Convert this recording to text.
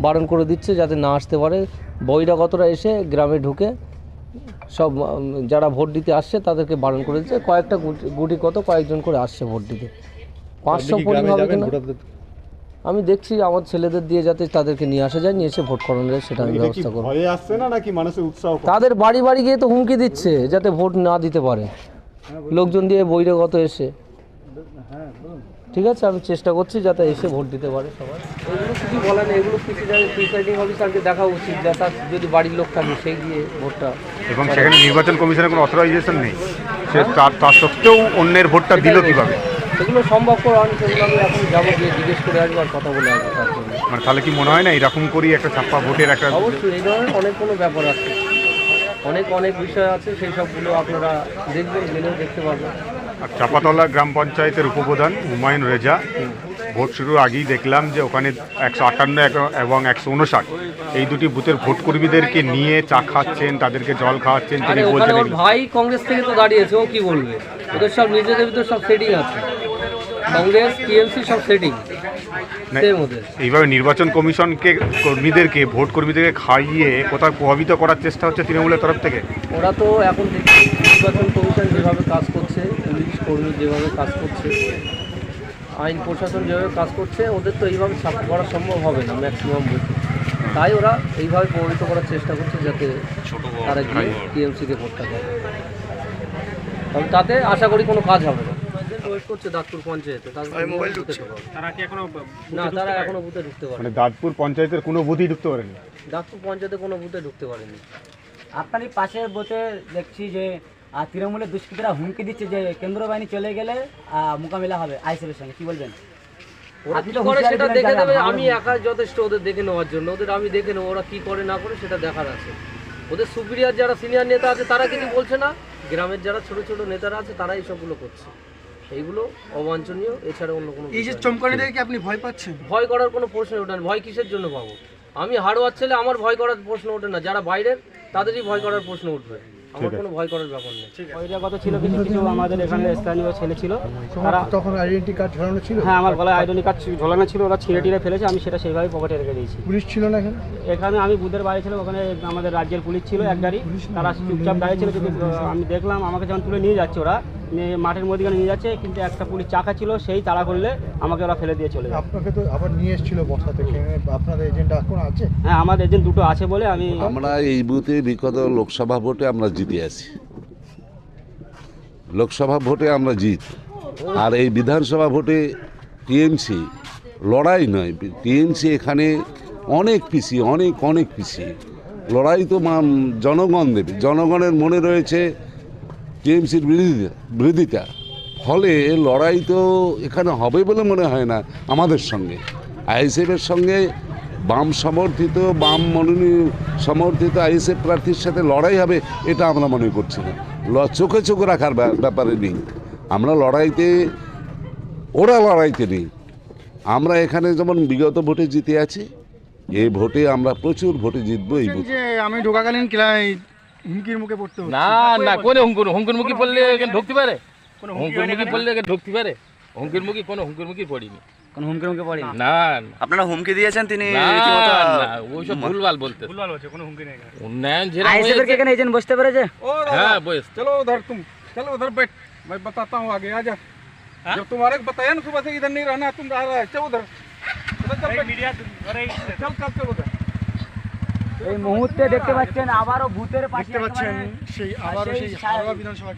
বারণ করে দিচ্ছে যাতে না আসতে পারে। বহিরাগতরা এসে গ্রামে ঢুকে সব যারা ভোট দিতে আসছে তাদেরকে বারণ করে দিচ্ছে। কয়েকটা গুটি- কত কয়েকজন করে আসছে ভোট দিতে। পাঁচশো পোলিং হবে কিনা? আমি দেখছি আমার ছেলেদের দিয়ে যাতে তাদেরকে নিয়ে আসা যায় নিয়ে এসে ভোট করানো যায় সেটা আমি ব্যবস্থা করব আসছে না নাকি মানুষের উৎসাহ তাদের বাড়ি বাড়ি গিয়ে তো হুমকি দিচ্ছে যাতে ভোট না দিতে পারে। লোকজন দিয়ে বহিরাগত এসে। ঠিক আছে আমি চেষ্টা করছি যাতে এসে ভোট দিতে পারে সবাই। এগুলো কিছু বলে না এগুলো প্রিসাইডিং অফিসারকে দেখা উচিত যদি বাড়ির লোক থাকে সেই গিয়ে ভোটটা এবং সেখানে নির্বাচন কমিশনের কোনো অথরাইজেশন নেই। সে তার তা সত্ত্বেও অন্যের ভোটটা দিল কীভাবে? সেগুলো সম্ভব করে আমি সেগুলো আমি এখন যাব গিয়ে জিজ্ঞেস করে আসব আর কথা বলে আসব তার জন্য। মানে তাহলে কি মনে হয় না এরকম করেই একটা ছাপ্পা ভোটের একটা অবশ্যই এই ধরনের অনেক কোনো ব্যাপার আছে। অনেক অনেক বিষয় আছে সেই সবগুলো আপনারা দেখবেন গেলেও দেখতে পারবেন। আর চাপাতলা গ্রাম পঞ্চায়েতের উপপ্রধান হুমায়ুন রেজা ভোট শুরুর আগেই দেখলাম যে ওখানে একশো আটান্ন এবং একশো উনষাট এই দুটি বুথের ভোট কর্মীদেরকে নিয়ে চা খাচ্ছেন তাদেরকে জল খাওয়াচ্ছেন তিনি বলছেন ভাই কংগ্রেস থেকে তো দাঁড়িয়েছে ও কি বলবে? ওদের সব নিজেদের ভিতর সব সেটিং আছে। কংগ্রেস টিএমসি সব সেটিং এইভাবে নির্বাচন কমিশনকে কর্মীদেরকে ভোট কর্মীদেরকে খাইয়ে কোথাও প্রভাবিত করার চেষ্টা হচ্ছে তৃণমূলের তরফ থেকে? ওরা তো এখন নির্বাচন কমিশন যেভাবে কাজ করছে কর্মী যেভাবে কাজ করছে আইন প্রশাসন যেভাবে কাজ করছে ওদের তো এইভাবে সাপোর্ট করা সম্ভব হবে না ম্যাক্সিমাম বুথে তাই ওরা এইভাবে প্রভাবিত করার চেষ্টা করছে যাতে তারা গিয়ে টিএমসিকে ভোটটা দেয় তবে তাতে আশা করি কোনো কাজ হবে না। দাঁতপুর পঞ্চায়েতে। তাদের বুথে ঢোকাবে। না তারা এখনও বুথে ঢুকতে পারে মানে দাঁতপুর পঞ্চায়েতের কোনো বুথই ঢুকতে পারেনি। দাঁতপুর পঞ্চায়েতে কোনো বুথে ঢুকতে পারেনি। আপনারই পাশের বোতে দেখছি যে আহ, তৃণমূলের দুষ্কৃতীরা হুমকি দিচ্ছে যে কেন্দ্র বাহিনী চলে গেলে মোকাবিলা হবে আইসিএফের সঙ্গে। কি বলবেন? আপনি কি করে সেটা দেখে দেবে? আমি একা যথেষ্ট ওদের দেখে নেওয়ার জন্য। ওদের আমি দেখে নেব ওরা কি করে না করে সেটা দেখার আছে। ওদের সুপিরিয়ার যারা সিনিয়র নেতা আছে তারা কিছু বলছে না। গ্রামের যারা ছোট ছোট নেতারা আছে তারা এইসবগুলো করছে। এইগুলো অবাঞ্ছনীয় এছাড়া অন্য কোনো এই যে চমকানিটাকে আপনি ভয় পাচ্ছেন? ভয় করার কোনো প্রশ্ন ওঠে না। ভয় কিসের জন্য পাবো? আমি হাড়োয়ার ছেলে আমার ভয় করার প্রশ্ন ওঠে না। যারা বাইরের তাদেরই ভয় করার প্রশ্ন উঠবে। আমার কোনো ভয় করার ব্যাপার নেই বহিরাগত ছিল কিছু কিছু আমাদের এখানে স্থানীয় ছেলে ছিল। তারা তখন আইডেন্টি কার্ড ঝরানো ছিল? হ্যাঁ আমার গলায় আইডেন্টি কার্ড ঝোলানো ছিল ওরা ছিঁড়ে টিড়ে ফেলেছে আমি সেটা সেইভাবে পকেটে রেখে দিয়েছি। পুলিশ ছিল না এখানে? এখানে আমি বুধের বাড়ি ছিল ওখানে আমাদের রাজ্যের পুলিশ ছিল এক গাড়ি। তারা চুপচাপ দাঁড়িয়েছিল কিন্তু আমি দেখলাম আমাকে যখন তুলে নিয়ে যাচ্ছে ওরা মাঠের মধ্যে নিয়ে যাচ্ছে কিন্তু একটা পুলিশ চাকা ছিল সেই তাড়া করলে আমাকে ওরা ফেলে দিয়ে চলে যায়। আপনাকে তো আবার নিয়ে এসেছিল বসা থেকে আপনাদের এজেন্ট এখন আছে? হ্যাঁ আমার এজেন্ট দুটো আছে বলে আমি আমরা এই বুথে বিগত লোকসভা ভোটে আমরা জিতে আছি। লোকসভা ভোটে আমরা জিত। আর এই বিধানসভা ভোটে টিএমসি লড়াই নয়। টিএমসি এখানে অনেক পিছিয়ে অনেক অনেক পিছিয়ে। লড়াই তো মা- জনগণ দেবে। জনগণের মনে রয়েছে টিএমসির বিরোধিতা বিরোধিতা। ফলে লড়াই তো এখানে হবে বলে মনে হয় না আমাদের সঙ্গে। আইএসএফের সঙ্গে বাম সমর্থিত, বাম মনোনীত সমর্থিত আইএসএফ প্রার্থীর সাথে লড়াই হবে, এটা আমরা মনে করছি না। চোখে চোখে রাখার ব্যা- ব্যাপারে নেই। আমরা লড়াইতে, ওরা লড়াইতে নেই। আমরা এখানে যেমন বিগত ভোটে জিতে আছি এই ভোটে আমরা প্রচুর ভোটে জিতবো এই আমি ঢোকাকালীন হুমকির মুখে পড়তে হচ্ছে না না কোনে হুঙ্কুর হুঙ্কুর মুখী পড়লে এখানে ঢুকতে পারে হুঙ্কুর মুখী পড়লে এখানে ঢুকতে পারে হুঙ্কুর মুখী কোনো হুঙ্কুর মুখী পড়িনি কোনো হুমকি মুখে পড়ি না না, আপনারা হুমকি দিয়েছেন তিনি না রীতিমতো না ওইসব ভুলভাল বলতে ভুলভাল হচ্ছে কোনো হুমকি নেই উন্নয়ন যেরকম আইসিএফের হয়েছে- এখানে এজেন্ট বসতে পেরেছে হ্যাঁ বয়স चलो उधर तुम चलो उधर बैठ मैं बताता हूँ आगे आजा जब तुम्हारे को बताया ना सुबह से इधर नहीं रहना तुम रह रहा है चलो उधर उधर चल बैठ। चल चल चल उधर এই মুহূর্তে দেখতে পাচ্ছেন আবারও ভূতের পাশে দেখতে পাচ্ছেন সেই আবারও সেই হাওড়া বিধানসভা